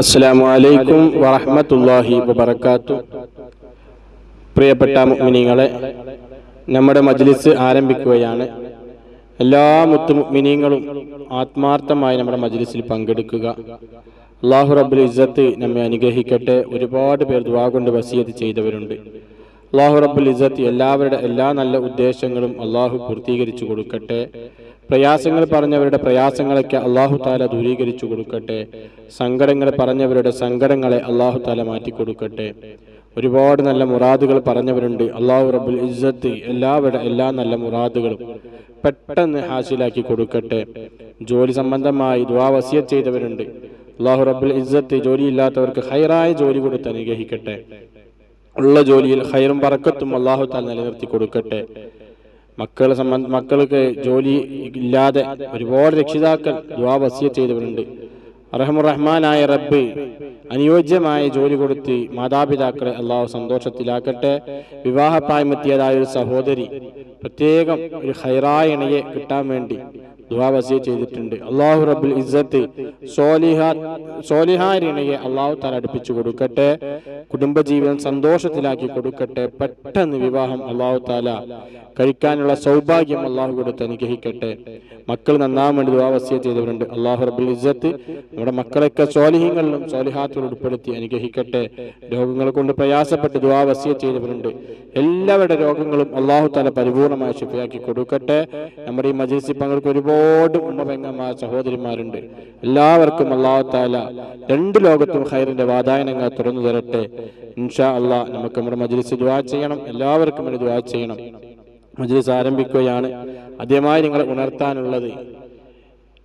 അസ്സലാമു അലൈക്കും വറഹ്മത്തുള്ളാഹി വബർക്കാത്തു പ്രിയപ്പെട്ട മുക്മിനീങ്ങളെ നമ്മുടെ മജ്ലിസ് ആരംഭിക്കുകയാണ്. എല്ലാ മുത്തു മുഅ്മിനീങ്ങളും ആത്മാർത്ഥമായി നമ്മുടെ മജ്ലിസിൽ പങ്കെടുക്കുക. അള്ളാഹു റബ്ബുൽ ഇസ്സത്ത് നമ്മെ അനുഗ്രഹിക്കട്ടെ. ഒരുപാട് പേർ ദുആ കൊണ്ട് വസിയത്ത് ചെയ്തവരുണ്ട്. അള്ളാഹു റബ്ബുൽ ഇസത്ത് എല്ലാവരുടെ എല്ലാ നല്ല ഉദ്ദേശങ്ങളും അള്ളാഹു പൂർത്തീകരിച്ചു കൊടുക്കട്ടെ. പ്രയാസങ്ങൾ പറഞ്ഞവരുടെ പ്രയാസങ്ങളൊക്കെ അള്ളാഹു താല ദൂരീകരിച്ചു കൊടുക്കട്ടെ. സങ്കടങ്ങൾ പറഞ്ഞവരുടെ സങ്കടങ്ങളെ അള്ളാഹു താല മാറ്റി കൊടുക്കട്ടെ. ഒരുപാട് നല്ല മുറാദുകൾ പറഞ്ഞവരുണ്ട്. അള്ളാഹു റബ്ബുൽ ഇസ്സത്ത് എല്ലാവരുടെ എല്ലാ നല്ല മുറാദുകളും പെട്ടെന്ന് ഹാസിലാക്കി കൊടുക്കട്ടെ. ജോലി സംബന്ധമായി ദുആ വസിയത്ത് ചെയ്തവരുണ്ട്. അള്ളാഹു റബ്ബുൽ ഇസ്സത്ത് ജോലിയില്ലാത്തവർക്ക് ഹൈറായ ജോലി കൊടുത്ത് അനുഗ്രഹിക്കട്ടെ. ഉള്ള ജോലിയിൽ ഹൈറും പറക്കത്തും അള്ളാഹു താൽ നിലനിർത്തി കൊടുക്കട്ടെ. മക്കളെ സംബന്ധ മക്കൾക്ക് ജോലി ഇല്ലാതെ ഒരുപാട് രക്ഷിതാക്കൾ ദുആ വസ്യ ചെയ്തവരുണ്ട്. റഹ്മുറഹ്മാനായ റബ്ബ് അനുയോജ്യമായ ജോലി കൊടുത്ത് മാതാപിതാക്കളെ അള്ളാഹു സന്തോഷത്തിലാക്കട്ടെ. വിവാഹപ്രായമെത്തിയതായ ഒരു സഹോദരി പ്രത്യേകം ഒരു ഹൈറായ കിട്ടാൻ വേണ്ടി ദുആ വസിയ ചെയ്തിട്ടുണ്ട്. അള്ളാഹു റബ്ബുൽ ഇസ്സത്ത് സോലിഹാരിണയെ അള്ളാഹു താല അടുപ്പിച്ചു കൊടുക്കട്ടെ. കുടുംബജീവിതം സന്തോഷത്തിലാക്കി കൊടുക്കട്ടെ. പെട്ടെന്ന് വിവാഹം അള്ളാഹു താല കഴിക്കാനുള്ള സൗഭാഗ്യം അള്ളാഹു കൊടുത്ത് അനുഗ്രഹിക്കട്ടെ. മക്കൾ നന്നാൻ വേണ്ടി ദുആ വസിയ ചെയ്തവരുണ്ട്. അള്ളാഹു റബ്ബിൽ ഇസ്സത്ത് നമ്മുടെ മക്കളൊക്കെ സ്വാലിഹ്യങ്ങളിലും സ്വാലിഹാത്തിൽ ഉൾപ്പെടുത്തി അനുഗ്രഹിക്കട്ടെ. രോഗങ്ങൾ കൊണ്ട് പ്രയാസപ്പെട്ട് ദുആ വസിയ ചെയ്തവരുണ്ട്. എല്ലാവരുടെ രോഗങ്ങളും അള്ളാഹു തല പരിപൂർണമായി ശുഭയാക്കി കൊടുക്കട്ടെ. നമ്മുടെ ഈ മജിൽസിൽ പങ്കെടുക്കുന്ന ഒരുപാട് ഉമ്മപെങ്ങന്മാർ സഹോദരിമാരുണ്ട്. എല്ലാവർക്കും അള്ളാഹു താല രണ്ട് ലോകത്തും ഹൈറിന്റെ വാതായനങ്ങൾ തുറന്നു തരട്ടെ. ഇൻഷാ അള്ളാഹ് നമുക്ക് നമ്മുടെ മജിൽസ് ദുവാ ചെയ്യണം. എല്ലാവർക്കും ഒരു ദുവാ ചെയ്യണം. മജ്ലിസ് ആരംഭിക്കുകയാണ്. ആദ്യമായി നിങ്ങളെ ഉണർത്താനുള്ളത്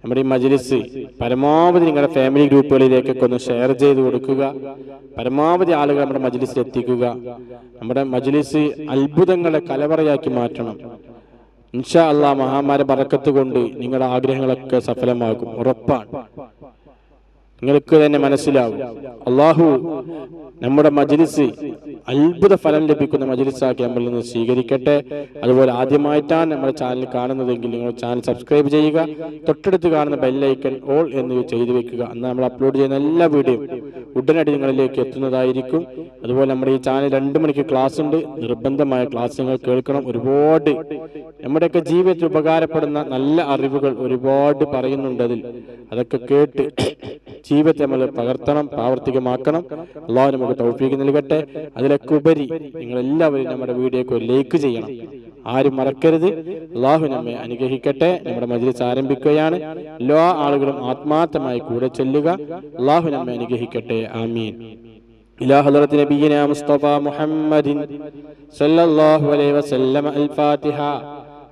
നമ്മുടെ ഈ മജ്ലിസ് പരമാവധി നിങ്ങളുടെ ഫാമിലി ഗ്രൂപ്പുകളിലേക്കൊക്കെ ഒന്ന് ഷെയർ ചെയ്ത് കൊടുക്കുക. പരമാവധി ആളുകൾ നമ്മുടെ മജ്ലിസിൽ എത്തിക്കുക. നമ്മുടെ മജ്ലിസ് അത്ഭുതങ്ങളെ കലവറയാക്കി മാറ്റണം. ഇൻഷാ അള്ളാ മഹാമാര പറക്കത്ത് കൊണ്ട് നിങ്ങളുടെ ആഗ്രഹങ്ങളൊക്കെ സഫലമാകും. ഉറപ്പാണ്. നിങ്ങൾക്ക് തന്നെ മനസ്സിലാവും. അള്ളാഹു നമ്മുടെ മജ്ലിസ് അത്ഭുത ഫലം ലഭിക്കുന്ന മജ്ലിസാക്കി നമ്മളിൽ നിന്ന് സ്വീകരിക്കട്ടെ. അതുപോലെ ആദ്യമായിട്ടാണ് നമ്മുടെ ചാനൽ കാണുന്നതെങ്കിൽ നിങ്ങൾ ചാനൽ സബ്സ്ക്രൈബ് ചെയ്യുക. തൊട്ടടുത്ത് കാണുന്ന ബെല്ലൈക്കൺ ഓൾ എന്ന് ചെയ്തു വെക്കുക. അന്ന് നമ്മൾ അപ്ലോഡ് ചെയ്യുന്ന എല്ലാ വീഡിയോയും ഉടനടി നിങ്ങളിലേക്ക് എത്തുന്നതായിരിക്കും. അതുപോലെ നമ്മുടെ ഈ ചാനൽ രണ്ട് മണിക്ക് ക്ലാസ് ഉണ്ട്. നിർബന്ധമായ ക്ലാസ് നിങ്ങൾ കേൾക്കണം. ഒരുപാട് നമ്മുടെയൊക്കെ ജീവിതത്തിൽ ഉപകാരപ്പെടുന്ന നല്ല അറിവുകൾ ഒരുപാട് പറയുന്നുണ്ട് അതിൽ. അതൊക്കെ കേട്ട് ജീവിതത്തെ നമ്മൾ പകർത്തണം പ്രാവർത്തികമാക്കണം അള്ളാഹു നമുക്ക് തൗഫീക്ക് നൽകട്ടെ അതിലൊക്കെ ഉപരി നിങ്ങൾ എല്ലാവരും നമ്മുടെ വീഡിയോക്ക് ലൈക്ക് ചെയ്യണം ആരും മറക്കരുത് അള്ളാഹു നമ്മെ അനുഗ്രഹിക്കട്ടെ നമ്മുടെ മജ്ലിസ് ആരംഭിക്കുകയാണ് എല്ലാ ആളുകളും ആത്മാർത്ഥമായി കൂടെ ചെല്ലുക അള്ളാഹു നമ്മെ അനുഗ്രഹിക്കട്ടെ ആമീൻ إلى حضرة نبينا مصطفى محمد صلى الله عليه وسلم الفاتحة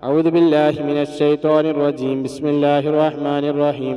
أعوذ بالله من الشيطان الرجيم بسم الله الرحمن الرحيم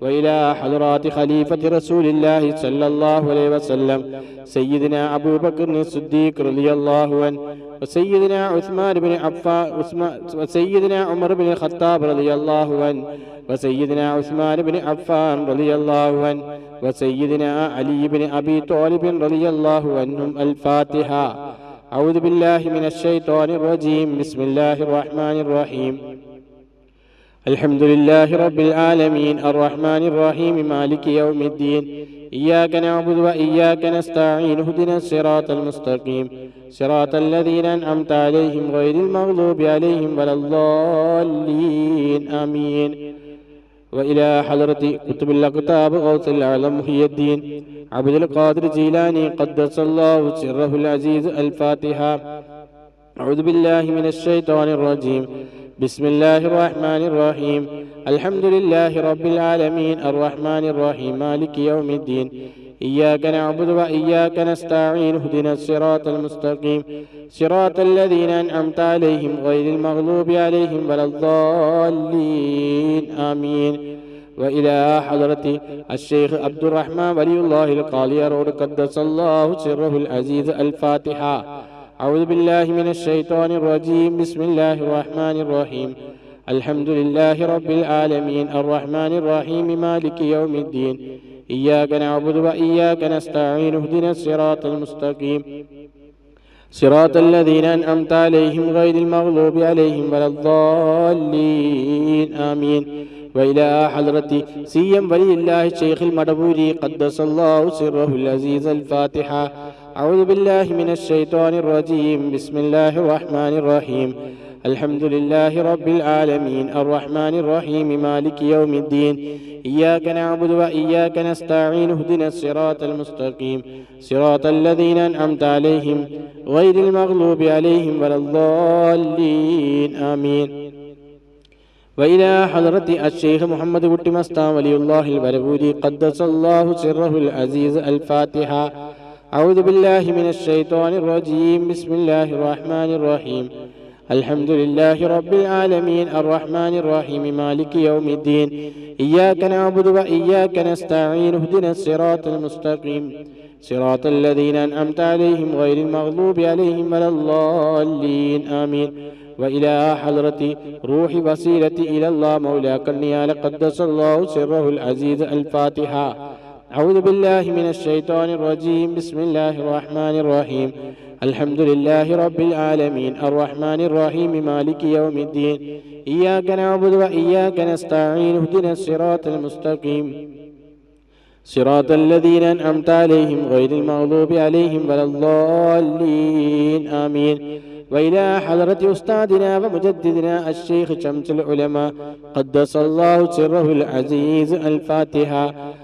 وإلى حضرات خليفة رسول الله صلى الله عليه وسلم سيدنا أبو بكر الصديق رضي الله عنه وسيدنا عثمان بن عفان وسيدنا عمر بن الخطاب رضي الله عنه وسيدنا عثمان بن عفان رضي الله عنه وسيدنا علي بن أبي طالب رضي الله عنهم الفاتحة أعوذ بالله من الشيطان الرجيم بسم الله الرحمن الرحيم الحمد لله رب العالمين الرحمن الرحيم مالك يوم الدين إياك نعبد وإياك نستعين اهدنا الصراط المستقيم صراط الذين أنعمت عليهم غير المغضوب عليهم ولا الضالين آمين وإلى حضرة كتب الأكتاب غوث الأعظم محي الدين عبد القادر جيلاني قدس الله سره العزيز الفاتحة أعوذ بالله من الشيطان الرجيم بسم الله الرحمن الرحيم الحمد لله رب العالمين الرحمن الرحيم مالك يوم الدين إياك نعبد وإياك نستعين اهدنا الصراط المستقيم صراط الذين أنعمت عليهم غير المغضوب عليهم ولا الضالين آمين وإلى حضرة الشيخ عبد الرحمن ولي الله القاضي رود قدس الله سره العزيز الفاتحة أعوذ بالله من الشيطان الرجيم. بسم الله الرحمن الرحيم. الحمد لله رب العالمين. الرحمن الرحيم. مالك يوم الدين. إياك نعبد وإياك نستعين. اهدنا الصراط المستقيم. صراط الذين أنعمت عليهم غير المغضوب عليهم ولا الضالين. آمين. وإلى حضرة سيم ولي الله الشيخ المدبوري قدس الله سره العزيز الفاتحة. أعوذ بالله من الشيطان الرجيم. بسم الله الرحمن الرحيم. الحمد لله رب العالمين. الرحمن الرحيم. مالك يوم الدين. إياك نعبد وإياك نستعين. اهدنا الصراط المستقيم. صراط الذين أنعمت عليهم غير المغلوب عليهم ولا الضالين. آمين. وإلى حضرة الشيخ محمد بن مستان ولي الله البربوري قدس الله سره العزيز الفاتحة. أعوذ بالله من الشيطان الرجيم. بسم الله الرحمن الرحيم. الحمد لله رب العالمين. الرحمن الرحيم. مالك يوم الدين. إياك نعبد وإياك نستعين. اهدنا الصراط المستقيم. صراط الذين أنعمت عليهم غير المغضوب عليهم ولا الضالين. آمين. وإلى حضرة روح وسيلة إلى الله مولاك. النيال قدس الله سره العزيز الفاتحة. أعوذ بالله من الشيطان الرجيم. بسم الله الرحمن الرحيم. الحمد لله رب العالمين. الرحمن الرحيم. مالك يوم الدين. إياك نعبد وإياك نستعين. اهدنا الصراط المستقيم. صراط الذين أنعمت عليهم غير المغضوب عليهم ولا الضالين. آمين. وإلى حضرة أستاذنا ومجددنا الشيخ شمس العلماء. قدس الله سره العزيز الفاتحة.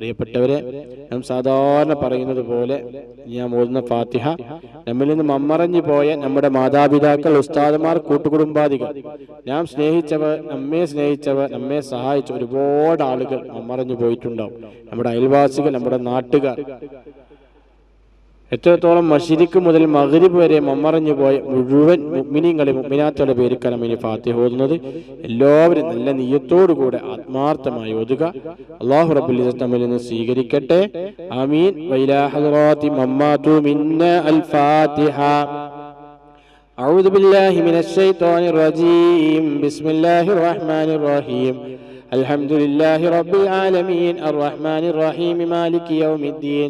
പ്രിയപ്പെട്ടവരെ നാം സാധാരണ പറയുന്നത് പോലെ ഞാൻ ഓതുന്ന ഫാത്തിഹ നമ്മിൽ നിന്ന് മമ്മറഞ്ഞു പോയ നമ്മുടെ മാതാപിതാക്കൾ ഉസ്താദുമാർ കൂട്ടുകുടുംബാദികൾ. നാം സ്നേഹിച്ചവർ നമ്മെ സ്നേഹിച്ചവർ നമ്മെ സഹായിച്ച ഒരുപാട് ആളുകൾ മമ്മറഞ്ഞു പോയിട്ടുണ്ടാവും. നമ്മുടെ അയൽവാസികൾ നമ്മുടെ നാട്ടുകാർ. എത്രത്തോളം മഷിരിക്ക് മുതൽ മകരിബ് വരെ മമ്മറഞ്ഞു പോയ മുഴുവൻ മുഗ്മിനിങ്ങളെ മുഗ്മിനാത്തയുടെ പേരിക്കാണ് ഇനി ഫാത്തിഹ ഓതുന്നത് എല്ലാവരും നല്ല നീയത്തോടു കൂടെ ആത്മാർത്ഥമായി ഓതുക അള്ളാഹു റബ്ബുൽ തമ്മിൽ നിന്ന് സ്വീകരിക്കട്ടെ ആമീൻ വൈലാ ഹദ്റാത്തി മമ്മാതു മിന്ന അൽ ഫാത്തിഹ أعوذ بالله من الشيطان الرجيم بسم الله الرحمن الرحيم الحمد لله رب العالمين الرحمن الرحيم مالك يوم الدين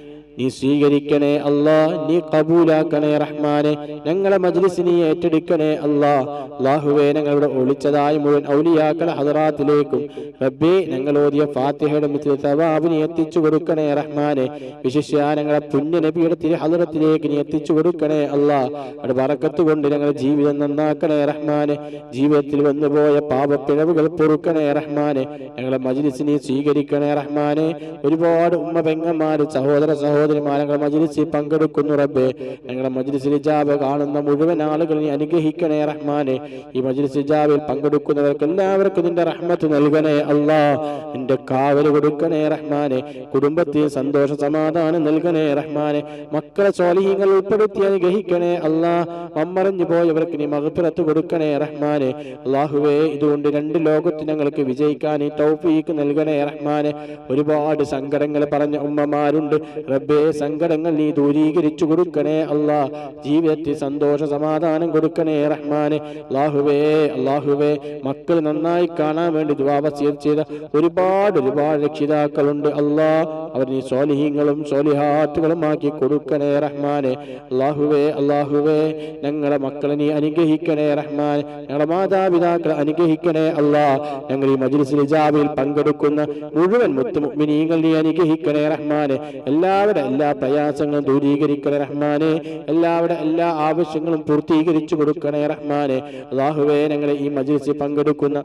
നീ സ്വീകരിക്കണേ അല്ലാ നീ കബൂലാക്കണേ റഹ്മാനെ. ഞങ്ങളെ മജ്ലിസിനെ ഏറ്റെടുക്കണേ അല്ലാ. അള്ളാഹുവേ ഞങ്ങളുടെ ഒളിച്ചതായ മുഴുവൻ ഔലിയാക്കളെ ഹദറാത്തിലേക്കും. റബ്ബേ ഞങ്ങൾ ഓതിയ ഫാത്തിഹയുടെ മിത്തിൽ സവാബിനെ എത്തിച്ചു കൊടുക്കണേ റഹ്മാനെ. വിശിഷ്യ ഞങ്ങളെ പുണ്യ നബിയുടെ തിരു ഹദറത്തിലേക്ക് നീ എത്തിച്ചു കൊടുക്കണേ അല്ലാ. അവിടെ വറക്കത്ത് കൊണ്ട് ഞങ്ങളുടെ ജീവിതം നന്നാക്കണേ റഹ്മാനെ. ജീവിതത്തിൽ വന്നുപോയ പാപപ്പിഴവുകൾ പൊറുക്കണേ റഹ്മാനെ. ഞങ്ങളെ മജ്ലിസിനെ സ്വീകരിക്കണേ റഹ്മാനെ. ഒരുപാട് ഉമ്മ പെങ്ങന്മാര് സഹോദര സഹോദരന്മാർ ഞങ്ങളുടെ മജ്ലിസിൽ പങ്കെടുക്കുന്നു റബ്ബേ. ഞങ്ങളുടെ മജ്ലിസിൽ ജാബ് കാണുന്ന മുഴുവൻ ആളുകളെ അനുഗ്രഹിക്കണേ റഹ്മാനെ. ഈ മജ്ലിസ് ജാബിൽ പങ്കെടുക്കുന്നവർക്ക് എല്ലാവർക്കും നിന്റെ റഹ്മത്ത് നൽകണേ അല്ലാ. നിന്റെ കാവൽ കൊടുക്കണേ റഹ്മാനെ. കുടുംബത്തിൽ സന്തോഷ സമാധാനം നൽകണേ റഹ്മാനെ. മക്കളെ സ്വാലിഹ്യങ്ങൾ ഉൾപ്പെടുത്തി അനുഗ്രഹിക്കണേ അല്ലാ. മമ്മറിഞ്ഞു പോയവർക്ക് നീ മകപ്പിറത്ത് കൊടുക്കണേ റഹ്മാനെ. അള്ളാഹുവേ ഇതുകൊണ്ട് രണ്ട് ലോകത്ത് ഞങ്ങൾക്ക് വിജയിക്കാൻ ഈ തൗഫീക്ക് നൽകണേ റഹ്മാനെ. ഒരുപാട് സങ്കടങ്ങൾ പറഞ്ഞ ഉമ്മമാരുണ്ട്. റബ്ബേ സങ്കടങ്ങൾ നീ ദൂരീകരിച്ചു കൊടുക്കണേ അല്ലാ. ജീവിതത്തിൽ സന്തോഷ സമാധാനം കൊടുക്കണേ റഹ്മാനെ. അള്ളാഹുവേ അള്ളാഹുവേ മക്കൾ നന്നായി കാണാൻ വേണ്ടി ദുവാവസ്യം ചെയ്ത ഒരുപാട് ഒരുപാട് രക്ഷിതാക്കളുണ്ട് അല്ലാ. അവർ നീ സോലിഹീങ്ങളും സോലിഹാത്തുകളും ആക്കി കൊടുക്കണേ റഹ്മാനെ. അള്ളാഹുവേ അള്ളാഹുവേ ഞങ്ങളെ മക്കളെ നീ അനുഗ്രഹിക്കണേ റഹ്മാൻ ഞങ്ങളുടെ മാതാപിതാക്കളെ അനുഗ്രഹിക്കണേ അല്ലാ. ഞങ്ങൾ ഈ മജ്ലിസിൽ ജാബിൽ പങ്കെടുക്കുന്ന മുഴുവൻ മുത്തുമുഗ്മിനീങ്ങൾ നീ അനുഗ്രഹിക്കണേ റഹ്മാനെ. എല്ലാവരുടെ എല്ലാവരുടെ എല്ലാ പ്രയാസങ്ങളും ദൂരീകരിക്കണേ റഹ്മാനെ. എല്ലാവരുടെ എല്ലാ ആവശ്യങ്ങളും പൂർത്തീകരിച്ചു കൊടുക്കണേ റഹ്മാനെ. അള്ളാഹുവേ ഞങ്ങളെ ഈ മജ്ലിസിൽ പങ്കെടുക്കുന്ന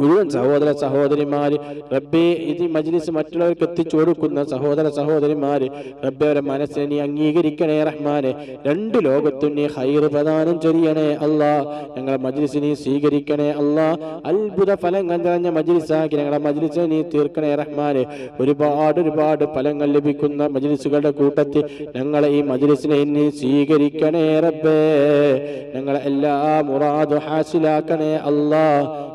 മുഴുവൻ സഹോദര സഹോദരിമാര് റബ്ബേ ഇത് മജ്ലിസ് മറ്റുള്ളവർക്ക് എത്തിച്ചു കൊടുക്കുന്ന സഹോദര സഹോദരിമാര് റബ്ബെ അവരെ മനസ്സിനെ നീ അംഗീകരിക്കണേ റഹ്മാനെ. രണ്ട് ലോകത്തും നീ ഹൈർ പ്രദാനം ചെയ്യണേ അല്ലാ ഞങ്ങളെ മജ്ലിസിനെ സ്വീകരിക്കണേ അല്ലാ അത്ഭുത ഫലങ്ങൾ നിറഞ്ഞ മജ്ലിസാക്കി ഞങ്ങളെ മജ്ലിസിനെ നീ തീർക്കണേ റഹ്മാനെ. ഒരുപാട് ഒരുപാട് ഫലങ്ങൾ ലഭിക്കുന്ന മജ്ലിസുകളുടെ കൂട്ടത്തിൽ ഞങ്ങളെ ഈ മജ്ലിസിനെ ഇനി സ്വീകരിക്കണേ റബ്ബേ. ഞങ്ങളെ എല്ലാ മുറാദ് ഹാസിലാക്കണേ അല്ലാ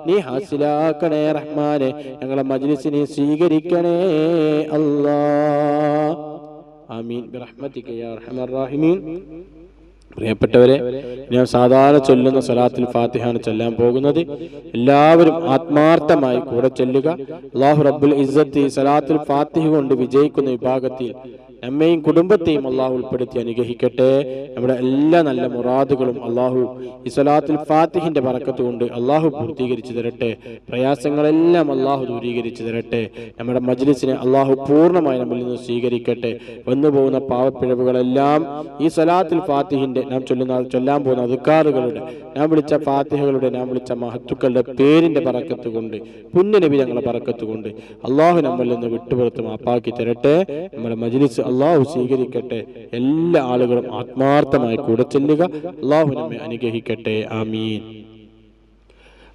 നീ ഹാസിലാക്കണേ റഹ്മാനെ. ഞങ്ങളെ മജ്ലിസിനെ സ്വീകരിക്കണേ അല്ലാ ആമീൻ. ബിറഹ്മതിക യാ അർഹമർ പ്രിയപ്പെട്ടവരെ ഞാൻ സാധാരണ ചൊല്ലുന്ന സലാത്തിൽ ഫാത്തിഹാണ് ചൊല്ലാൻ പോകുന്നത്. എല്ലാവരും ആത്മാർത്ഥമായി കൂടെ ചൊല്ലുക. അള്ളാഹു റബ്ബുൽ ഇസ്സത്തി സലാത്തുൽ ഫാത്തിഹ കൊണ്ട് വിജയിക്കുന്ന വിഭാഗത്തിൽ നമ്മയും കുടുംബത്തെയും അള്ളാഹു ഉൾപ്പെടുത്തി അനുഗ്രഹിക്കട്ടെ. നമ്മുടെ എല്ലാ നല്ല മുറാദുകളും അള്ളാഹു ഈ സലാത്തുൽ ഫാത്തിഹിന്റെ പറക്കത്ത് കൊണ്ട് അള്ളാഹു പൂർത്തീകരിച്ചു തരട്ടെ. പ്രയാസങ്ങളെല്ലാം അള്ളാഹു ദൂരീകരിച്ചു തരട്ടെ. നമ്മുടെ മജ്ലിസിനെ അള്ളാഹു പൂർണമായി നമ്മിൽ നിന്ന് സ്വീകരിക്കട്ടെ. വന്നു പോകുന്ന പാവപ്പിഴവുകളെല്ലാം ഈ സലാത്തുൽ ഫാത്തിഹിന്റെ നാം ചൊല്ലുന്ന ചൊല്ലാൻ പോകുന്ന അധികാറുകളുടെ നാം വിളിച്ച ഫാത്തിഹകളുടെ നാം വിളിച്ച മഹത്തുക്കളുടെ പേരിന്റെ പറക്കത്ത് കൊണ്ട് പുണ്യനബി ഞങ്ങളെ പറക്കത്ത് കൊണ്ട് അള്ളാഹു നമ്മിൽ നിന്ന് വിട്ടുപുറത്ത് മാപ്പാക്കി തരട്ടെ. നമ്മുടെ മജ്ലിസ് അള്ളാഹു സ്വീകരിക്കട്ടെ. എല്ലാ ആളുകളും ആത്മാർത്ഥമായി കൂടെ ചെല്ലുക. അള്ളാഹു നമ്മെ അനുഗ്രഹിക്കട്ടെ. ആമീൻ.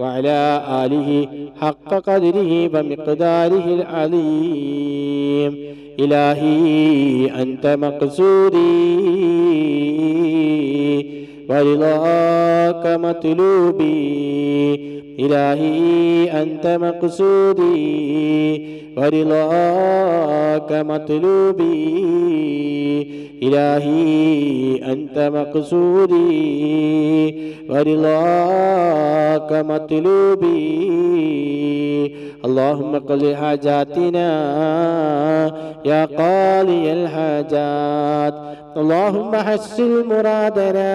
وعلى آله حق قدره ومقداره العظيم إلهي أنت مقصودي ورضاك مطلوبي إلهي أنت مقصودي ورضاك مطلوبي إلهي أنت مقصودي ورضاك مطلوبي اللهم قل حاجاتنا يا قاضي الحاجات اللهم حسن مرادنا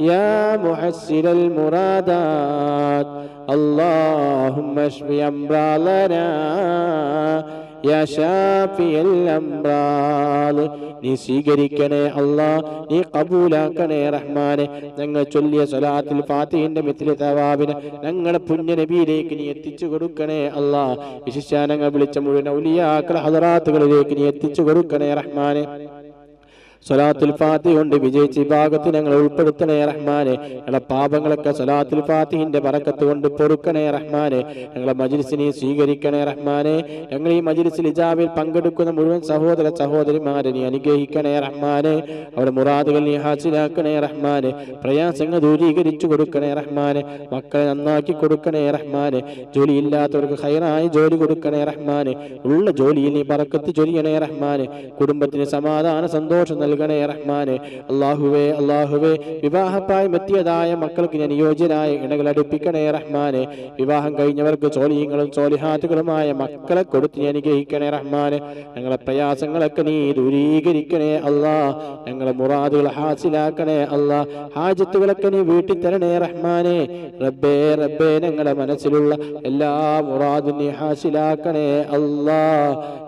يا محسن المرادات اللهم اشف أمراضنا يا شافي الأمراض നീ സ്വീകരിക്കണേ അല്ലാ നീ കബൂലാക്കണേ റഹ്മാനെ ഞങ്ങൾ ചൊല്ലിയ സ്വലാത്തിൽ ഫാത്തിഹിന്റെ മിത്തിലെ തവാബിന് ഞങ്ങളെ പുണ്യനബിയിലേക്ക് നീ എത്തിച്ചു കൊടുക്കണേ അല്ലാ വിശിഷ്യാനങ്ങൾ വിളിച്ച മുഴുവൻ ഔലിയാക്കളെ ഹദറാത്തുകളിലേക്ക് നീ എത്തിച്ചു കൊടുക്കണേ റഹ്മാനെ സ്വലാത്തുൽ ഫാത്തി കൊണ്ട് വിജയിച്ച് വിഭാഗത്തിൽ ഞങ്ങൾ ഉൾപ്പെടുത്തണേ റഹ്മാനെ. ഞങ്ങളെ പാപങ്ങളൊക്കെ സ്വലാത്തുൽ ഫാത്തിഹിന്റെ പറക്കത്ത് കൊണ്ട് പൊറുക്കണേ റഹ്മാനെ. ഞങ്ങളെ മജിലിസിനെ സ്വീകരിക്കണേ റഹ്മാനെ. ഞങ്ങൾ ഈ മജിലിസിൽ ഇജാബിൽ പങ്കെടുക്കുന്ന മുഴുവൻ സഹോദര സഹോദരിമാരെ നീ അനുഗ്രഹിക്കണേ റഹ്മാനെ. അവരുടെ മുറാദുകൾ നീ ഹാസിലാക്കണേ റഹ്മാനെ. പ്രയാസങ്ങൾ ദൂരീകരിച്ചു കൊടുക്കണേ റഹ്മാനെ. മക്കളെ നന്നാക്കി കൊടുക്കണേ റഹ്മാനെ. ജോലിയില്ലാത്തവർക്ക് ഹൈറായി ജോലി കൊടുക്കണേ റഹ്മാനെ. ഉള്ള ജോലിയിൽ നീ പറക്കത്ത് ചൊരിയണേ റഹ്മാനെ. കുടുംബത്തിന് സമാധാന സന്തോഷം നൽകണേ റഹ്മാനെ. അള്ളാഹുവേ അള്ളാഹുവേ വിവാഹപ്പായി എത്തിയതായ മക്കൾക്ക് ഞാൻ അനുയോജ്യനായ ഇണകൾ അടുപ്പിക്കണേ റഹ്മാനെ. വിവാഹം കഴിഞ്ഞവർക്ക് ചോലിയങ്ങളും ചോലിഹാത്തുകളുമായ മക്കളെ കൊടുത്ത് ഞാൻ അനുഗ്രഹിക്കണേ റഹ്മാനെ. ഞങ്ങളെ പ്രയാസങ്ങളൊക്കെ നീ ദൂരീകരിക്കണേ അല്ലാ ഞങ്ങളെ മുറാദുകൾ ഹാസിലാക്കണേ അല്ലാ ഹാജത്തുകളൊക്കെ നീ വീട്ടിൽ തരണേ റഹ്മാനെ. റബ്ബേ റബ്ബേ ഞങ്ങളുടെ മനസ്സിലുള്ള എല്ലാ മുറാദും നീ ഹാസിലാക്കണേ അല്ലാ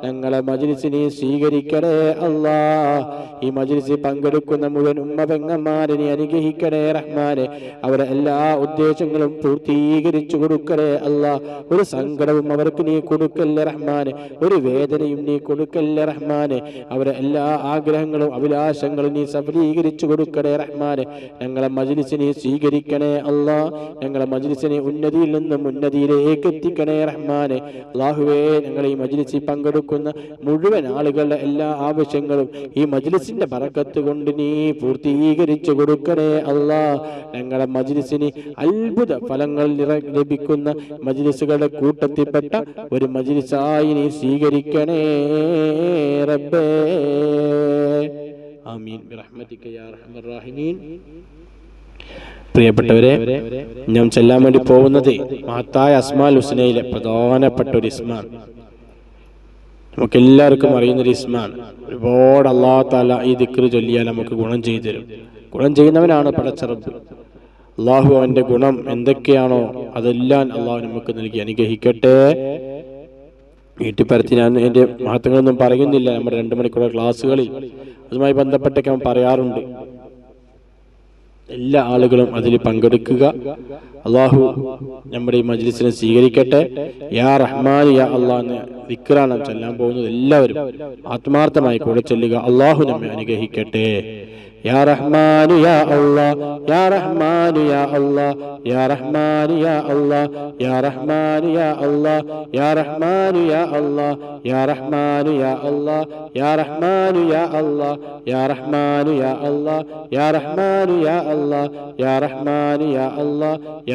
ഞങ്ങളെ മജിലിസിനെ സ്വീകരിക്കണേ അല്ലാ ഈ മജ്ലിസിൽ പങ്കെടുക്കുന്ന മുഴുവൻ ഉമ്മ പെങ്ങന്മാരെ അനുഗ്രഹിക്കണേ റഹ്മാനെ. അവരെ എല്ലാ ഉദ്ദേശങ്ങളും പൂർത്തീകരിച്ചു കൊടുക്കണേ അല്ലാ. ഒരു സങ്കടവും അവർക്ക് നീ കൊടുക്കല്ലേ റഹ്മാനെ? ഒരു വേദനയും നീ കൊടുക്കല്ലേ റഹ്മാനെ? അവരെ എല്ലാ ആഗ്രഹങ്ങളും അഭിലാഷങ്ങളും നീ സഫലീകരിച്ചു കൊടുക്കണേ റഹ്മാനെ. ഞങ്ങളെ മജിലിസിനെ സ്വീകരിക്കണേ അല്ലാ. ഞങ്ങളെ മജിലിസിനെ ഉന്നതിയിൽ നിന്നും ഉന്നതിയിലേക്ക് എത്തിക്കണേ റഹ്മാനെ. അള്ളാഹുവേ ഞങ്ങൾ ഈ മജിലിസിൽ പങ്കെടുക്കുന്ന മുഴുവൻ ആളുകളുടെ എല്ലാ ആവശ്യങ്ങളും ഈ മജ്ലിസിന്റെ ബറക്കത്ത് കൊണ്ട് നീ പൂർത്തീകരിച്ചു കൊടുക്കണേ അല്ല. ഞങ്ങളുടെ മജ്ലിസിന് അത്ഭുത ഫലങ്ങൾ ലഭിക്കുന്ന മജ്ലിസുകളുടെ കൂട്ടത്തിൽപ്പെട്ട ഒരു മജ്ലിസായി നീ സ്വീകരിക്കണേ റബ്ബേ. ആമീൻ. പ്രിയപ്പെട്ടവരെ ഞാൻ ചെല്ലാൻ വേണ്ടി പോകുന്നത് മഹത്തായ അസ്മാൽ ഹുസ്നയിലെ പ്രധാനപ്പെട്ട ഒരു ഇസ്മാണ്. നമുക്ക് എല്ലാവർക്കും അറിയുന്ന ഒരു ഇസ്മാണ്. ഒരുപാട് അള്ളാഹു താല ഈ ദിക്റ് ചൊല്ലിയാൽ നമുക്ക് ഗുണം ചെയ്തു തരും ഗുണം ചെയ്യുന്നവനാണ് പടച്ചറബ് അള്ളാഹു അവന്റെ ഗുണം എന്തൊക്കെയാണോ അതെല്ലാം അള്ളാഹു നമുക്ക് നൽകി അനുഗ്രഹിക്കട്ടെ. വീട്ടിൽ പരത്തി ഞാൻ എന്റെ മഹത്വങ്ങളൊന്നും പറയുന്നില്ല. നമ്മുടെ രണ്ട് മണിക്കൂർ ക്ലാസ്സുകളിൽ അതുമായി ബന്ധപ്പെട്ടൊക്കെ അവൻ പറയാറുണ്ട്. എല്ലാ ആളുകളും അതിൽ പങ്കെടുക്കുക. അള്ളാഹു നമ്മുടെ ഈ മജ്ലിസിനെ സ്വീകരിക്കട്ടെ യാ റഹ്മാൻ യാ അള്ളാഹ് ദിക്റാണ് നാം പോകുന്നത് എല്ലാവരും ആത്മാർത്ഥമായി കൂടെ ചൊല്ലുക അള്ളാഹു നമ്മെ അനുഗ്രഹിക്കട്ടെ യാ റഹ്മാൻ യാ അള്ളാ യാ റഹ്മാൻ യാ അള്ളാ യാ റഹ്മാൻ യാ അള്ളാ യാ റഹ്മാൻ യാ അള്ളാ യാ റഹ്മാൻ യാ അള്ളാ യാ റഹ്മാൻ യാ അള്ളാ യാ റഹ്മാൻ യാ അള്ളാ യാ റഹ്മാൻ യാ അള്ളാ യാ റഹ്മാൻ യാ അള്ളാ യാ റഹ്മാൻ യാ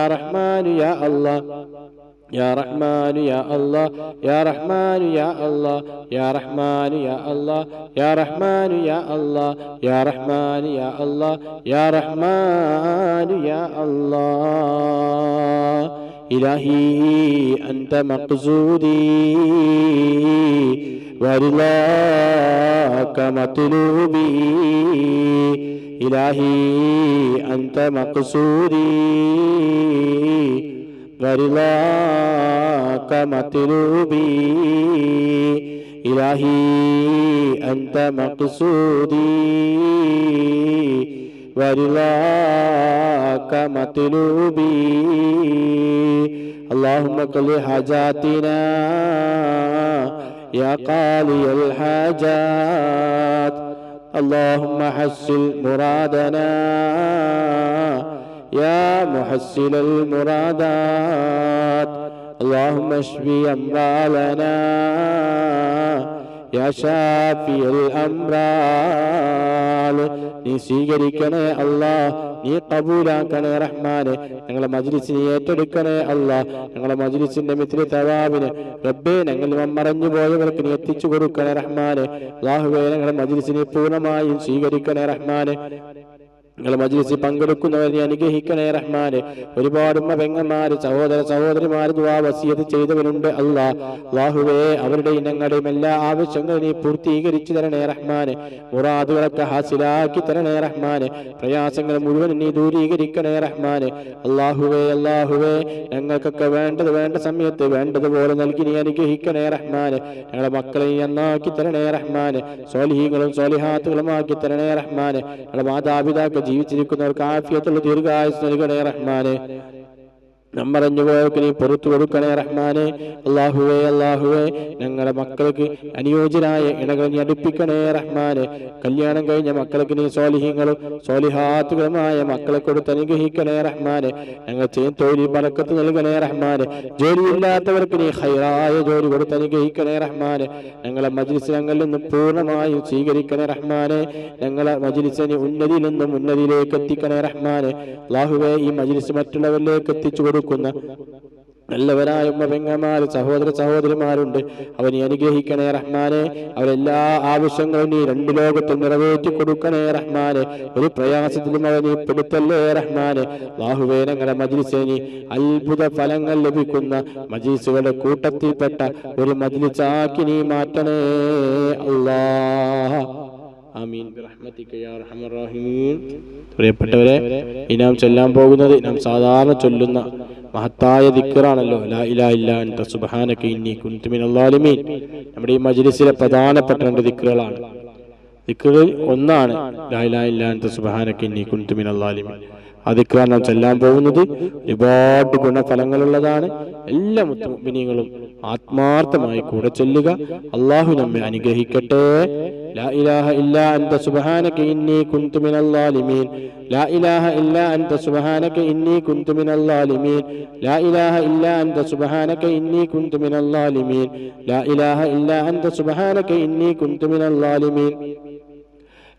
Ya Rahman Ya Allah, Ya Rahman Ya Allah, Ya Rahman Ya Allah, Ya Rahman Ya Allah, Ya Rahman Ya Allah, Ya Rahman ya, ya, ya Allah, Ilahi anta makzuri, Warla kamatinu bi, Ilahi anta makzuri. ورضاك مطلوبي إلهي أنت مقصودي ورضاك مطلوبي اللهم قل حاجاتنا يا قاضي الحاجات اللهم حسن مرادنا يا محسن المرادات اللهم اشف أموالنا യാ ഷാഫിയൽ അംറാൽ നീ സ്വീകരിക്കണേ അല്ലാ നീ കബൂലാക്കണേ റഹ്മാനെ ഞങ്ങളെ മജ്ലിസിനെ ഏറ്റെടുക്കണേ അല്ലാ ഞങ്ങളെ മജ്ലിസിന്റെ മിത്രി തവാബിന് റബ്ബേ ഞങ്ങൾ മറഞ്ഞു പോയവർക്ക് നീ എത്തിച്ചു കൊടുക്കണേ റഹ്മാനെ അല്ലാഹുവേ ഞങ്ങളെ മജ്ലിസിനെ പൂർണ്ണമായും സ്വീകരിക്കണേ റഹ്മാനെ നിങ്ങൾ മജ്ലിസിൽ പങ്കെടുക്കുന്നവരെ അനുഗ്രഹിക്കണേ റഹ്മാന്. ഒരുപാട് ഉമ്മ പെങ്ങന്മാര് സഹോദര സഹോദരിമാര് ദുആ വസിയത്ത് ചെയ്തവരുണ്ട് അല്ലാ. അവരുടെ ഞങ്ങളുടെയും എല്ലാ ആവശ്യങ്ങളും നീ പൂർത്തീകരിച്ചു തരണേ റഹ്മാന്. മുറാദുകളൊക്കെ ഹാസിലാക്കി തരണേ റഹ്മാന്. പ്രയാസങ്ങൾ മുഴുവൻ നീ ദൂരീകരിക്കണേ റഹ്മാന്. അല്ലാഹുവേ അല്ലാഹുവേ ഞങ്ങൾക്കൊക്കെ വേണ്ടത് വേണ്ട സമയത്ത് വേണ്ടതുപോലെ നൽകി നീ അനുഗ്രഹിക്കണേ റഹ്മാന്. ഞങ്ങളുടെ മക്കളെ നീ നന്നാക്കി തരണേ റഹ്മാനെ. സ്വാലിഹീങ്ങളും സ്വാലിഹാത്തുകളുമാക്കി തരണേ റഹ്മാന്. ഞങ്ങളുടെ മാതാപിതാക്കൾ ജീവിച്ചിരിക്കുന്നവർക്ക് ആഫിയത്തുള്ള ദീർഘായുസ് നൽകണേ റഹ്മാനെ. നമ്മറഞ്ഞു പോയവർക്ക് നീ പുറത്തു കൊടുക്കണേ റഹ്മാനെ. അള്ളാഹുവേ അള്ളാഹുവേ ഞങ്ങളുടെ മക്കൾക്ക് അനുയോജ്യരായ ഇണകൾ നീ അടുപ്പിക്കണേ റഹ്മാനെ. കല്യാണം കഴിഞ്ഞ മക്കൾക്ക് നീ സ്വാലിഹ്യങ്ങളും സ്വാലിഹാത്തുകളുമായ മക്കളെ കൊടുത്ത് അനുഗ്രഹിക്കണേ റഹ്മാനെ. ഞങ്ങൾ ചെയ്യും തൊഴിൽ പറക്കത്ത് നൽകണേ റഹ്മാനെ. ജോലിയില്ലാത്തവർക്ക് നീ ഹൈറായ ജോലി കൊടുത്ത് അനുഗ്രഹിക്കണേ റഹ്മാനെ. ഞങ്ങളെ മജിലിസ് ഞങ്ങളിൽ നിന്ന് പൂർണമായും സ്വീകരിക്കണേ റഹ്മാനെ. ഞങ്ങളെ മജിലിസിനെ ഉന്നതിയിൽ നിന്നും ഉന്നതിയിലേക്ക് എത്തിക്കണേ റഹ്മാനെ. അള്ളാഹുവേ ഈ മജിലിസ് മറ്റുള്ളവരിലേക്ക് എത്തിച്ചു കൊടുക്കുന്ന നല്ലവരായ ഉമ്മപെങ്ങന്മാർ സഹോദര സഹോദരിമാരുണ്ട്. അവനെ അനുഗ്രഹിക്കണേ റഹ്മാനെ. അവരെല്ലാ ആവശ്യങ്ങളും നീ രണ്ട് ലോകത്തും നിറവേറ്റി കൊടുക്കണേ റഹ്മാനെ. ഒരു പ്രയാസത്തിലും അവനെ പെടുത്തല്ലേ റഹ്മാനെ. ബാഹുവേനങ്ങളുടെ മജിലിസേനി അത്ഭുത ഫലങ്ങൾ ലഭിക്കുന്ന മജീസുകളുടെ കൂട്ടത്തിൽപ്പെട്ട ഒരു മജിലിസാക്കി നീ മാറ്റണേ. അല്ലാ ആമീൻ. പ്രിയപ്പെട്ടവരെ ഇനാം ചൊല്ലാൻ പോകുന്നത് നാം സാധാരണ ചൊല്ലുന്ന മഹത്തായ ദിക്കറാണല്ലോ ലാ ഇലാ ഇല്ല അൻത സുബ്ഹാനക ഇന്നി കുൻതു നമ്മുടെ ഈ മജ്ലിസിലെ പ്രധാനപ്പെട്ട രണ്ട് ദിക്കറുകളാണ് ദിക്കറുകൾ ഒന്നാണ് ലാ ഇലാ ഇല്ലാ അൻത സുബ്ഹാനക ഇന്നി കുൻതു ളാലിമീൻ ആ ദിക്കറാണ് നാം ചൊല്ലാൻ പോകുന്നത് ഒരുപാട് ഗുണഫലങ്ങളുള്ളതാണ് എല്ലാ മുത്തുമിനിങ്ങളും ആത്മാർത്ഥമായി കൂടെ ചൊല്ലുക അള്ളാഹു നമ്മെ അനുഗ്രഹിക്കട്ടെ لا إله إلا أنت سبحانك إني كنت من الظالمين لا إله إلا أنت سبحانك إني كنت من الظالمين لا إله إلا أنت سبحانك إني كنت من الظالمين لا إله إلا أنت سبحانك إني كنت من الظالمين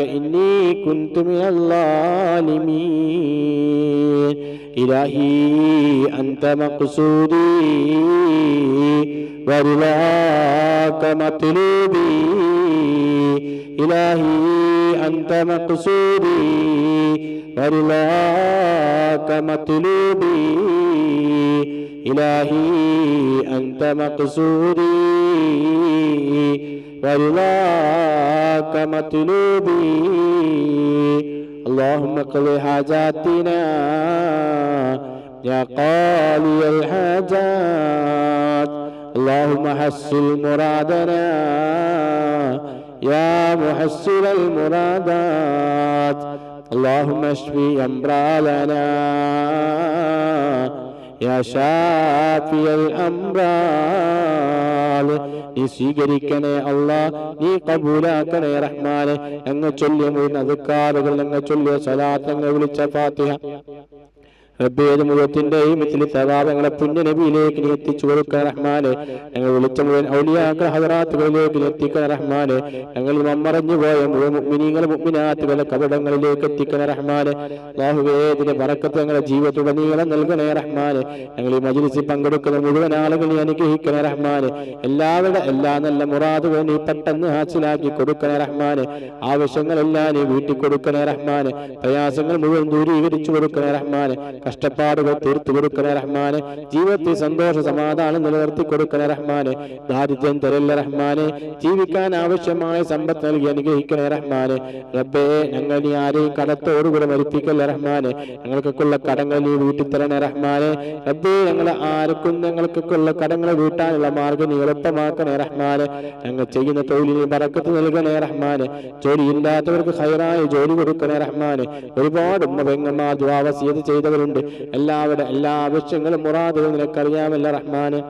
إني كنت من الظالمين إلهي أنت مقصودي ورضاك مطلوبي إلهي أنت مقصودي ورضاك مطلوبي إلهي أنت مقصودي ورضاك مطلوبي. اللهم قض حاجاتنا. يا قاضي الحاجات. اللهم حسن مرادنا. يا محسن المرادات. اللهم اشفي أمراضنا يا شافي الأمراض നീ സ്വീകരിക്കണേ അല്ലാ നീ കബൂലാക്കണേ റഹ്മാനെ ഞങ്ങൾ ചൊല്ലിയ മുഴുവൻ അതുക്കാറുകൾ ഞങ്ങൾ ചൊല്ലിയ സലാത്ത് ഞങ്ങൾ വിളിച്ച ഫാത്തിഹ റബ്ബേത് മുഖത്തിന്റെയും ഇതിൽ സവാബങ്ങളെ പുണ്യ നബിയിലേക്ക് എത്തിച്ചു കൊടുക്കാൻ റഹ്മാനെ. ഞങ്ങൾ വിളിച്ച മുഴുവൻ ഔലിയാക്കൾ ഹജറാത്തുകളിലേക്ക് നീ എത്തിക്കണ റഹ്മാനെ. ഞങ്ങൾ മമ്മറഞ്ഞു പോയ മുഴുവൻ മുഗ്മിനീങ്ങൾ മുഗ്മിനാത്തുകളെ കപടങ്ങളിലേക്ക് എത്തിക്കാൻ റഹ്മാനെ. ബാഹുവേദിന്റെ വറക്കത്ത് ഞങ്ങളുടെ ജീവിതത്തുടനീളം നൽകണേ റഹ്മാനെ. ഞങ്ങൾ ഈ മജിലിസിൽ പങ്കെടുക്കുന്ന മുഴുവൻ ആളുകളെ അനുഗ്രഹിക്കണേ റഹ്മാനെ. എല്ലാവരുടെ എല്ലാ നല്ല മുറാദുകളും നീ പെട്ടെന്ന് ഹാസിലാക്കി കൊടുക്കണേ റഹ്മാനെ. ആവശ്യങ്ങളെല്ലാം നീ വീട്ടിൽ കൊടുക്കണേ റഹ്മാനെ. പ്രയാസങ്ങൾ മുഴുവൻ ദൂരീകരിച്ചു കൊടുക്കണേ റഹ്മാനെ. കഷ്ടപ്പാടുകൾ തീർത്തു കൊടുക്കണേ റഹ്മാനെ. ജീവിതത്തിൽ സന്തോഷ സമാധാനം നിലനിർത്തി കൊടുക്കണേ റഹ്മാനെ. ദാരിദ്ര്യം തരല്ല റഹ്മാനെ. ജീവിക്കാൻ ആവശ്യമായ സമ്പത്ത് നൽകി അനുഗ്രഹിക്കണേ റഹ്മാനെ. റബ്ബേ ഞങ്ങൾ നീ ആരെയും കടത്തോടുകൂടെ മരിപ്പിക്കല്ല റഹ്മാനെ. ഞങ്ങൾക്കൊക്കെയുള്ള കടങ്ങൾ നീ വീട്ടിത്തരണേ റഹ്മാനെ. റബ്ബേ ഞങ്ങൾ ആർക്കും ഞങ്ങൾക്കൊക്കെയുള്ള കടങ്ങൾ വീട്ടാനുള്ള മാർഗം നീ എളുപ്പമാക്കണേ റഹ്മാനെ. ഞങ്ങൾ ചെയ്യുന്ന തൊഴിലിന് പറക്കത്ത് നൽകണേ ജോലി ഇല്ലാത്തവർക്ക് ഹൈറായ ജോലി കൊടുക്കണേ റഹ്മാനെ. ഒരുപാട് ഉമ്മ പെങ്ങന്മാർ ദ്വാവസീത് ചെയ്തവരുണ്ട്. എല്ലാവരുടെ എല്ലാ ആവശ്യങ്ങളും മുറാദുകൾ നിനക്കറിയാമല്ല റഹ്മാനെ.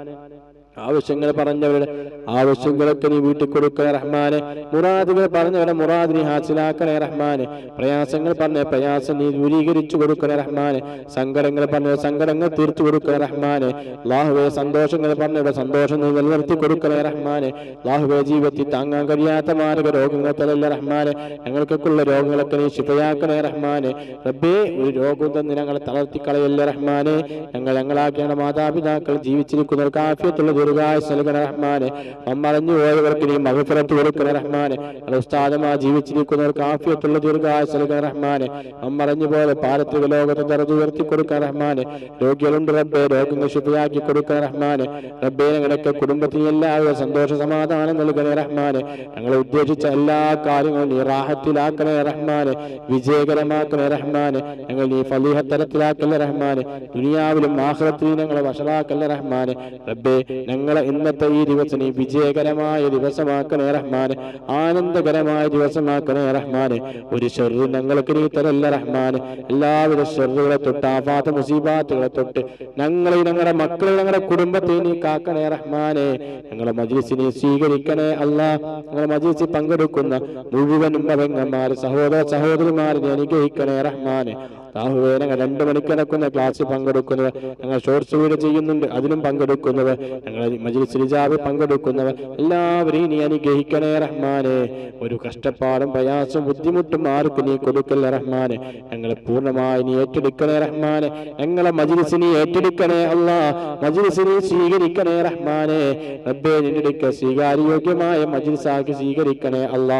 ആവശ്യങ്ങൾ പറഞ്ഞവരുടെ ആവശ്യങ്ങളൊക്കെ നീ വീട്ടിൽ കൊടുക്കണേ റഹ്മാനെ. മുറാദുകൾ പറഞ്ഞവരുടെ മുറാദ് ഹാസിലാക്കണേ റഹ്മാനെ. പ്രയാസങ്ങൾ പറഞ്ഞ പ്രയാസം നീ ദൂരീകരിച്ചു കൊടുക്കണേ റഹ്മാനെ. സങ്കടങ്ങൾ പറഞ്ഞ സങ്കടങ്ങൾ തീർത്തു കൊടുക്കണേ റഹ്മാനെ. ലാഹുവെ സന്തോഷങ്ങൾ പറഞ്ഞവരുടെ സന്തോഷം നീ നിലനിർത്തി കൊടുക്കണേ റഹ്മാനെ. ലാഹുവെ ജീവിതത്തിൽ താങ്ങാൻ കഴിയാത്ത മാരക രോഗങ്ങൾ തലല്ല റഹ്മാനെ. ഞങ്ങൾക്കൊക്കെയുള്ള രോഗങ്ങളൊക്കെ നീ ശിഫയാക്കണേ റഹ്മാനെ. റബ്ബേ ഒരു രോഗം തന്നെ ഞങ്ങളെ തളർത്തി കളയല്ല റഹ്മാനെ. ഞങ്ങൾ ഞങ്ങളാക്കിയാണ് മാതാപിതാക്കൾ ജീവിച്ചിരിക്കുന്നവർക്ക് ആഫിയത്തുള്ള ദീർഘായുസ് നൽകണ റഹ്മാനെ. മമ്മറിഞ്ഞു പോയവർക്ക് നീ മകഫിറത്ത് കൊടുക്കണ റഹ്മാനെ. ഉസ്താദമാ ജീവിച്ചിരിക്കുന്നവർക്ക് ആഫിയത്തുള്ള ദീർഘായുസ് നൽകണ റഹ്മാനെ. മമ്മറിഞ്ഞു പോലെ പാരത്രിക ലോകത്തെ ദറജ് ഉയർത്തി കൊടുക്കണ റഹ്മാനെ. രോഗികളുണ്ട് റബ്ബെ രോഗങ്ങൾ ശുദ്ധിയാക്കി കൊടുക്കണ റഹ്മാനെ. റബ്ബെ ഞങ്ങളൊക്കെ കുടുംബത്തിന് എല്ലാവരും സന്തോഷ സമാധാനം നൽകണേ റഹ്മാനെ. ഞങ്ങൾ ഉദ്ദേശിച്ച എല്ലാ കാര്യങ്ങളും നീ റാഹത്തിലാക്കണേ റഹ്മാനെ. വിജയകരമാക്കണേ റഹ്മാനെ. ഞങ്ങൾ നീ ഫലീഹത്തരത്തിലാക്കല്ലേ റഹ്മാനെ. ദുനിയാവിലും ആഹ്റത്തിലും ഞങ്ങളെ വഷളാക്കല്ലേ റഹ്മാനെ. റബ്ബെ ഞങ്ങളെ ഇന്നത്തെ ഈ ദിവസം വിജയകരമായ ദിവസമാക്കണേ റഹ്മാൻ ആനന്ദകരമായ ദിവസമാക്കണേ റഹ്മാൻ ഒരു ഷെറു ഞങ്ങൾക്ക് നീ തരല്ല റഹ്മാൻ എല്ലാവിധ ഷെറുകളെ തൊട്ട് ആഫാത്ത മുസീബാത്തുകളെ തൊട്ട് ഞങ്ങളെ ഞങ്ങളുടെ മക്കളെ ഞങ്ങളുടെ കുടുംബത്തെ നീ കാക്കണേ റഹ്മാനെ. ഞങ്ങളെ മജീസിനെ സ്വീകരിക്കണേ അല്ല. ഞങ്ങളെ മജീസിൽ പങ്കെടുക്കുന്ന മുഴുവൻ ഉമ്മപെങ്ങന്മാർ സഹോദര സഹോദരിമാരെ അനുഗ്രഹിക്കണേ റഹ്മാനെ. താഹുവേ ഞങ്ങൾ രണ്ട് മണിക്ക് നടക്കുന്ന ക്ലാസ്സിൽ പങ്കെടുക്കുന്നവർ ഞങ്ങൾ ഷോർട്സ് വീഡിയോ ചെയ്യുന്നുണ്ട് അതിലും പങ്കെടുക്കുന്നവർ ഞങ്ങൾ മജ്ലിസ് ശ്രീജാവ് പങ്കെടുക്കുന്നവർ എല്ലാവരെയും നീ അനുഗ്രഹിക്കണേ റഹ്മാനെ. ഒരു കഷ്ടപ്പാടും പ്രയാസവും ബുദ്ധിമുട്ടും ആർക്കും നീ കൊടുക്കല്ല റഹ്മാനെ. ഞങ്ങളെ പൂർണമായി നീ ഏറ്റെടുക്കണേ റഹ്മാനെ. ഞങ്ങളെ മജ്ലിസിനെ ഏറ്റെടുക്കണേ അല്ല മജ്ലിസിനെ സ്വീകരിക്കണേ റഹ്മാനെ. റബ്ബേ നിന്റെ സ്വീകാര്യോഗ്യമായ മജിലിസാക്കി സ്വീകരിക്കണേ അല്ല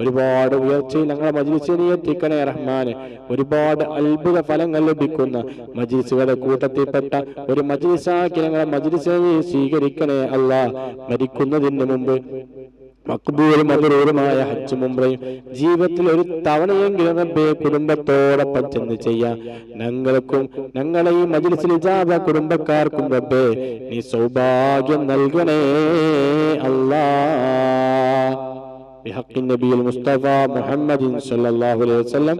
ഒരുപാട് ഉയർച്ചയിൽ ഞങ്ങളെ മജ്ലിസിനെ എത്തിക്കണേ റഹ്മാനെ. ഒരുപാട് അത്ഭുത ഫലങ്ങൾ ലഭിക്കുന്ന മജീസുകളുടെ കൂട്ടത്തിൽപ്പെട്ട ഒരു മജ്ലിസാക്കി ഞങ്ങളെ മജ്ലിസിനെ സ്വീകരിക്കണേ അല്ല. മരിക്കുന്നതിന് മുമ്പ് മക്ബൂലും മധുരൂരുമായ ഹജ്ജ് മുംബ്രയും ജീവിതത്തിൽ ഒരു തവണയെങ്കിലും കുടുംബത്തോടൊപ്പം ചെന്ന് ചെയ്യാം. ഞങ്ങൾക്കും ഞങ്ങളെ ഈ മജിലിസിൽ ഇജാബ കുടുംബക്കാർക്കും റബ്ബേ നീ സൗഭാഗ്യം നൽകണേ അല്ലാ. بحق النبي المصطفى محمد صلى الله عليه وسلم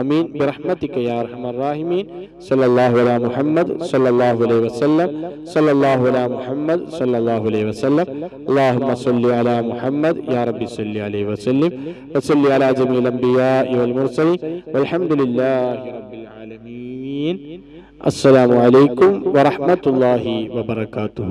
آمين برحمتك يا أرحم الراحمين صلى الله على محمد صلى الله عليه وسلم صلى الله على محمد صلى الله عليه وسلم اللهم صل على محمد يا رب صل عليه وسلم وصل على جميع الأنبياء والمرسلين والحمد لله رب العالمين السلام عليكم ورحمة الله وبركاته